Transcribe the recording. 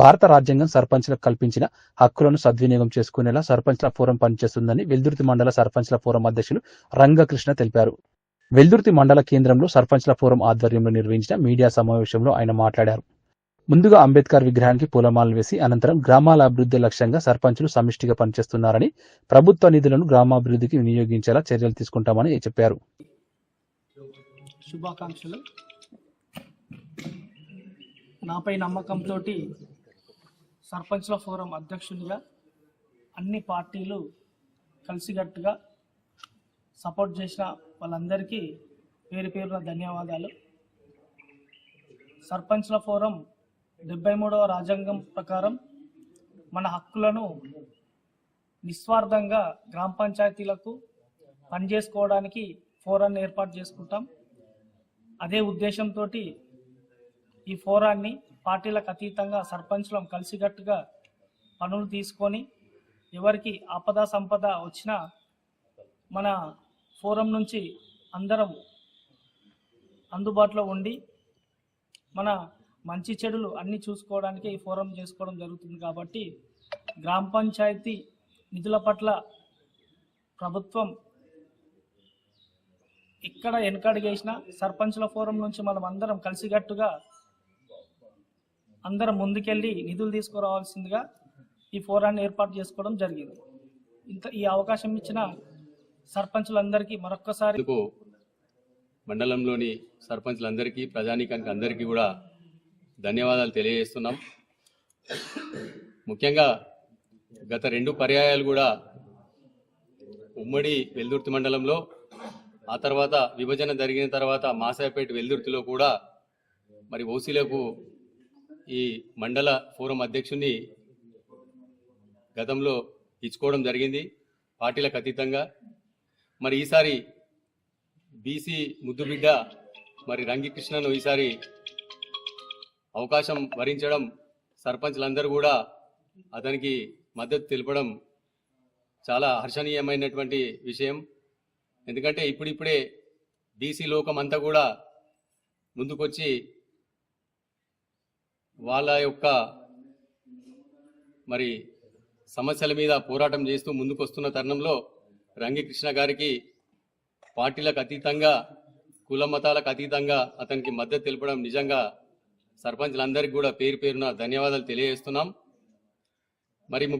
భారత రాజ్యాంగం సర్పంచ్లకు కల్పించిన హక్కులను సద్వినియోగం చేసుకునేలా సర్పంచ్ల ఫోరం పనిచేస్తుందని వెల్దుర్తి మండల సర్పంచ్ల ఫోరం అధ్యక్షులు రంగకృష్ణ తెలిపారు. వెల్దుర్తి మండల కేంద్రంలో సర్పంచ్ల ఫోరం ఆధ్వర్యంలో నిర్వహించిన మీడియా సమావేశంలో ఆయన మాట్లాడారు. ముందుగా అంబేద్కర్ విగ్రహానికి పూలమాలలు వేసి అనంతరం గ్రామాల అభివృద్ధి లక్ష్యంగా సర్పంచులు సమిష్టిగా పనిచేస్తున్నారని ప్రభుత్వ నిధులను గ్రామాభివృద్ధికి వినియోగించేలా చర్యలు తీసుకుంటామని చెప్పారు. శుభాకాంక్షలు. నాపై నమ్మకంతో సర్పంచ్ల ఫోరం అధ్యక్షునిగా అన్ని పార్టీలు కలిసికట్టుగా సపోర్ట్ చేసిన వాళ్ళందరికీ పేరు పేరున ధన్యవాదాలు. సర్పంచ్ల ఫోరం డెబ్బై మూడవ రాజ్యాంగం ప్రకారం మన హక్కులను నిస్వార్థంగా గ్రామ పంచాయతీలకు పనిచేసుకోవడానికి ఫోరాన్ని ఏర్పాటు చేసుకుంటాం. అదే ఉద్దేశంతో ఈ ఫోరాన్ని పార్టీలకు అతీతంగా సర్పంచ్లం కలిసికట్టుగా పనులు తీసుకొని ఎవరికి ఆపద సంపద వచ్చినా మన ఫోరం నుంచి అందరం అందుబాటులో ఉండి మన మంచి చెడులు అన్ని చూసుకోవడానికి ఈ ఫోరం చేసుకోవడం జరుగుతుంది కాబట్టి గ్రామ పంచాయతీ నిధుల పట్ల ప్రభుత్వం ఇక్కడ వెనకడిగేసిన సర్పంచ్ల ఫోరం నుంచి మనం అందరం కలిసికట్టుగా అందరం ముందుకెళ్ళి నిధులు తీసుకురావాల్సిందిగా ఈ ఫోరాన్ని ఏర్పాటు చేసుకోవడం జరిగింది. ఇంత ఈ అవకాశం ఇచ్చిన సర్పంచులందరికీ మరొక్కసారి మండలంలోని సర్పంచ్లందరికీ ప్రజానీకానికి అందరికీ కూడా ధన్యవాదాలు తెలియజేస్తున్నాం. ముఖ్యంగా గత రెండు పర్యాయాలు కూడా ఉమ్మడి వెల్దుర్తి మండలంలో ఆ తర్వాత విభజన జరిగిన తర్వాత మాసాయపేట వెల్దుర్తిలో కూడా మరి ఓసీలకు ఈ మండల ఫోరం అధ్యక్షుని గతంలో ఇచ్చుకోవడం జరిగింది పార్టీలకు అతీతంగా. మరి ఈసారి బీసీ ముద్దుబిడ్డ మరి రంగికృష్ణను ఈసారి అవకాశం వరించడం సర్పంచ్లందరూ కూడా అతనికి మద్దతు తెలపడం చాలా హర్షణీయమైనటువంటి విషయం. ఎందుకంటే ఇప్పుడిప్పుడే బీసీ లోకం అంతా కూడా ముందుకొచ్చి వాళ్ళ యొక్క మరి సమస్యల మీద పోరాటం చేస్తూ ముందుకొస్తున్న తరుణంలో రంగికృష్ణ గారికి పార్టీలకు అతీతంగా కుల మతాలకు అతీతంగా అతనికి మద్దతు తెలపడం నిజంగా సర్పంచ్లందరికీ కూడా పేరు పేరున ధన్యవాదాలు తెలియజేస్తున్నాం. మరి ముఖ్య